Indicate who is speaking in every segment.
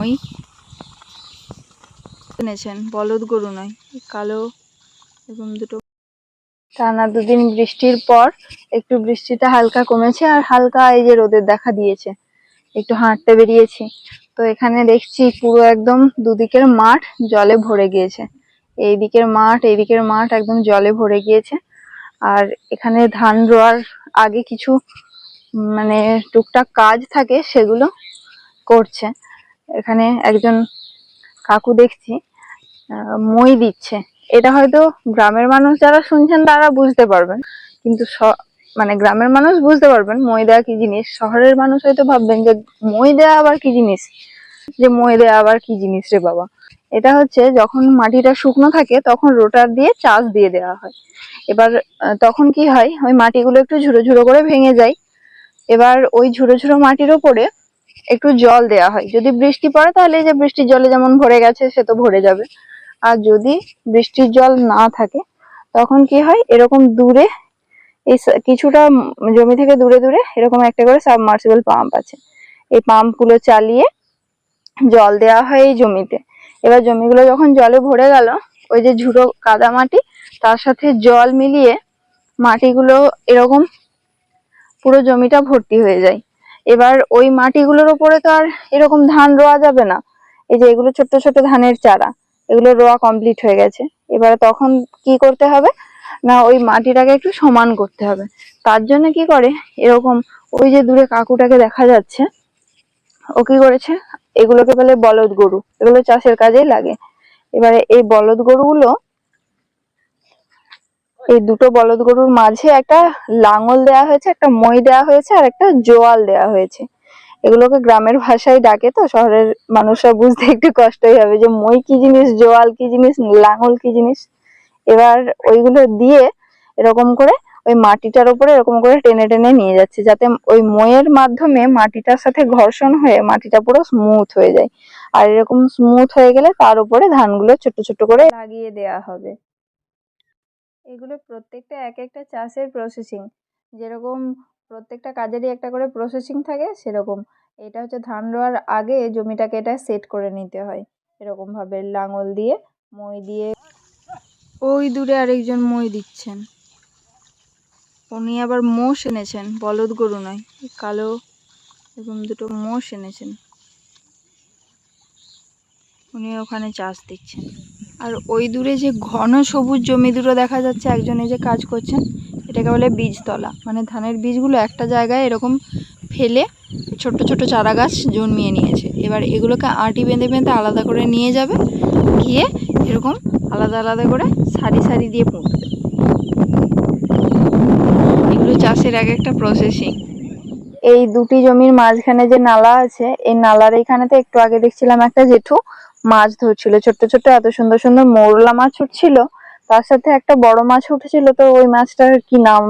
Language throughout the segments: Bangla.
Speaker 1: ওই এনেছেন, বলদ গরু নয়, কালো এবং দুটো টানা দুদিন বৃষ্টির পর একটু বৃষ্টিটা হালকা কমেছে আর হালকা এই যে রোদের দেখা দিয়েছে, একটু হাঁটতে বেরিয়েছি। তো এখানে দেখছি পুরো একদম দুদিকের মাঠ জলে ভরে গিয়েছে। এই দিকের মাঠ, এই দিকের মাঠ একদম জলে ভরে গিয়েছে। আর এখানে ধান রোয়ার আগে কিছু মানে টুকটাক কাজ থাকে, সেগুলো করছে। এখানে একজন কাকু দেখছি মই দিচ্ছে। এটা হয়তো গ্রামের মানুষ যারা শুনছেন তারা বুঝতে পারবেন, কিন্তু মানে গ্রামের মানুষ বুঝতে পারবেন মই দেওয়া কি জিনিস, শহরের মানুষ হয়তো ভাববেন যে মই দেওয়া আবার কি জিনিস? যে মই দেওয়া আবার কি জিনিস রে বাবা? এটা হচ্ছে যখন মাটিটা শুকনো থাকে তখন রোটার দিয়ে চাষ দিয়ে দেওয়া হয়। এবার তখন কি হয়, ওই মাটিগুলো একটু ঝুড়ো ঝুড়ো করে ভেঙে যায়। এবার ওই ঝুড়ো ঝুড়ো মাটির ওপরে একটু জল দেওয়া হয়। যদি বৃষ্টি পড়ে তাহলে এই যে বৃষ্টির জলে যেমন ভরে গেছে, সে তো ভরে যাবে। আর যদি বৃষ্টির জল না থাকে, তখন কি হয়? এরকম দূরে এই কিছুটা জমি থেকে দূরে দূরে এরকম একটা করে সাবমার্সিবল পাম্প আছে। এই পাম্পগুলো চালিয়ে জল দেওয়া হয় এই জমিতে। এবার জমিগুলো যখন জলে ভরে গেল, ওই যে ঝুড়ো কাদা মাটি, তার সাথে জল মিলিয়ে মাটিগুলো এরকম পুরো জমিটা ভর্তি হয়ে যায়। এবার ওই মাটিগুলোর উপরে তো আর এরকম ধান রোয়া যাবে না। এই যে এগুলো ছোট্ট ছোট্ট ধানের চারা, এগুলো রোয়া কমপ্লিট হয়ে গেছে। এবারে তখন কি করতে হবে? না, ওই মাটিটাকে একটু সমান করতে হবে। তার জন্য কি করে? এরকম ওই যে দূরে কাকুটাকে দেখা যাচ্ছে, ও কি করেছে? এগুলোকে বলে বলদ গরু। এগুলো চাষের কাজেই লাগে। এবারে এই বলদ গরুগুলো এই দুটো বলদ গরুর মাঝে একটা লাঙল দেওয়া হয়েছে, একটা মই দেওয়া হয়েছে আর একটা জোয়াল দেওয়া হয়েছে। এগুলোকে গ্রামের ভাষায় ডাকে তো, শহরের মানুষরা বুঝতে একটু কষ্টই হবে যে মই কি জিনিস, জোয়াল কি জিনিস, লাঙল কি জিনিস? এবার ওইগুলো দিয়ে এরকম করে ওই মাটিটার উপরে এরকম করে টেনে টেনে নিয়ে যাচ্ছে, যাতে ওই মইয়ের মাধ্যমে মাটিটার সাথে ঘর্ষণ হয়ে মাটিটা পুরো স্মুথ হয়ে যায়। আর এরকম স্মুথ হয়ে গেলে তার উপরে ধানগুলো ছোট ছোট করে লাগিয়ে দেয়া হবে। এগুলো প্রত্যেকটা এক একটা চাষের প্রসেসিং যেরকম প্রত্যেকটা কাজেরই একটা করে প্রসেসিং থাকে, সেরকম। এটা হচ্ছে ধান রোয়ার আগে জমিটাকে এটা সেট করে নিতে হয়। এরকমভাবে লাঙল দিয়ে, মই দিয়ে। ওই দূরে আরেকজন মই দিচ্ছেন। উনি আবার মোষ এনেছেন, বলদ গরু নয় কালো এবং দুটো মোষ এনেছেন। উনি ওখানে চাষ দিচ্ছেন। আর ওই দূরে যে ঘন সবুজ জমি দুটো দেখা যাচ্ছে, একজন যে কাজ করছেন, এটাকে বলে বীজতলা। মানে ধানের বীজগুলো একটা জায়গায় এরকম ফেলে ছোট্ট ছোট্ট চারা গাছ জন্মিয়ে নিয়েছে। এবার এগুলোকে আঁটি বেঁধে বেঁধে আলাদা করে নিয়ে যাবে, গিয়ে এরকম আলাদা আলাদা করে সারি সারি দিয়ে পুঁতবে। এগুলো চাষের এক একটা প্রসেসিং এই দুটি জমির মাঝখানে যে নালা আছে, এই নালার এইখানেতে একটু আগে দেখছিলাম একটা জেঠু মাছ ধরছিল। ছোট্ট ছোট্ট এত সুন্দর সুন্দর মৌরলা মাছ উঠছিল। তার সাথে একটা বড় মাছ উঠেছিল, তো ওই মাছটার কি নাম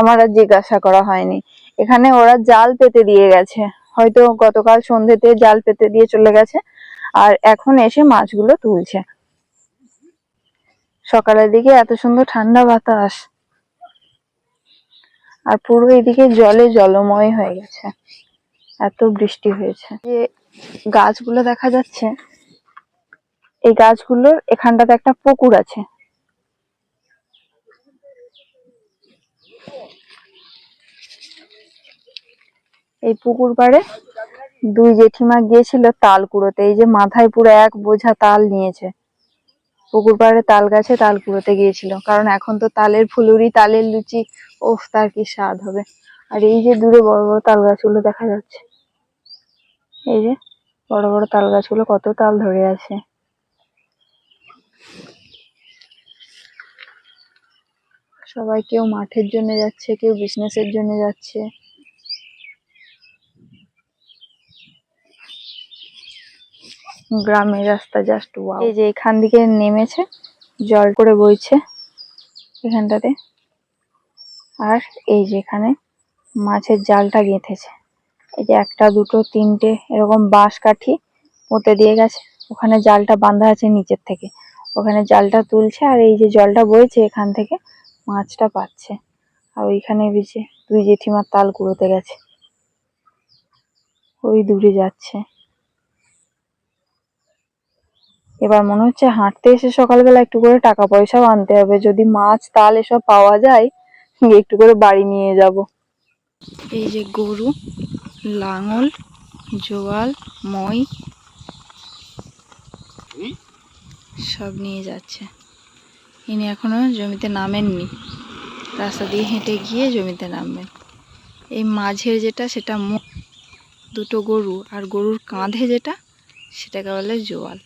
Speaker 1: আমার আর জিজ্ঞাসা করা হয়নি। এখানে ওরা জাল পেতে দিয়ে গেছে। হয়তো গতকাল সন্ধ্যেতে জাল পেতে দিয়ে চলে গেছে, আর এখন এসে মাছগুলো তুলছে। সকালের দিকে এত সুন্দর ঠান্ডা বাতাস। আর পুরো এদিকে জলে জলময় হয়ে গেছে। এত বৃষ্টি হয়েছে। যে গাছগুলো দেখা যাচ্ছে এই গাছগুলোর এখানটাতে একটা পুকুর আছে। এই পুকুর পাড়ে দুই জেঠিমা গিয়েছিল তাল কুড়োতে। এই যে মাথায় পুরো এক বোঝা তাল নিয়েছে। পুকুর পাড়ে তাল গাছে তাল কুড়োতে গিয়েছিল। কারণ এখন তো তালের ফুলুরি, তালের লুচি, ওফ, তার কি স্বাদ হবে। আর এই যে দূরে বড় বড় তাল গাছগুলো দেখা যাচ্ছে। এই যে বড় বড় তাল গাছগুলো কত তাল ধরে আছে। সবাই কেউ মাঠের জন্য যাচ্ছে, কেউ বিজনেসের জন্য যাচ্ছে। গ্রামের রাস্তা জাস্ট এই যে এখান থেকে নেমেছে, জল করে বইছে এখানটাতে। আর এই যে এখানে মাছের জালটা গেঁথেছে। এই যে একটা, দুটো, তিনটে এরকম বাঁশ কাঠি পুঁতে দিয়ে গেছে। ওখানে জালটা বাঁধা আছে নিচের থেকে। ওখানে জালটা তুলছে আর এই যে জলটা বইছে এখান থেকে মাছটা পাচ্ছে। আর ওইখানে বেশি দুই জেঠিমার তাল কুড়োতে গেছে। ওই দূরে যাচ্ছে। এবার মনে হচ্ছে হাঁটতে এসে সকালবেলা একটু করে টাকা পয়সাও আনতে হবে। যদি মাছ, তাল এসব পাওয়া যায় একটু করে বাড়ি নিয়ে যাব। এই যে গরু, লাঙল, জোয়াল, মই সব নিয়ে যাচ্ছে। ইনি এখনও জমিতে নামেননি। রাস্তা দিয়ে হেঁটে গিয়ে জমিতে নামবেন। এই মাঝের যেটা, সেটা মুখ দুটো গরু, আর গরুর কাঁধে যেটা, সেটাকে বলে জোয়াল।